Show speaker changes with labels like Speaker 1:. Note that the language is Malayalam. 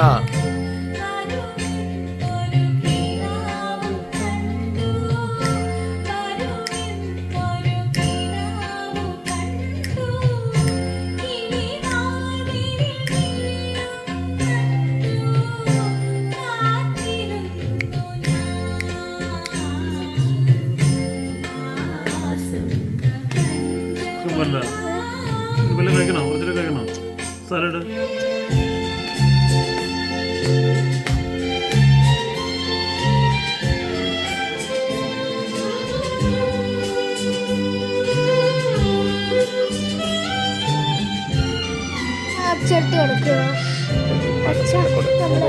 Speaker 1: ആ.
Speaker 2: സൂപ്പറല്ല വല്ല കഴിക്കണോ കുറച്ചിട്ട് കഴിക്കണോ സാലഡ്
Speaker 3: ചേർത്ത് കൊടുക്കുക അച്ഛ
Speaker 1: നമ്മൾ.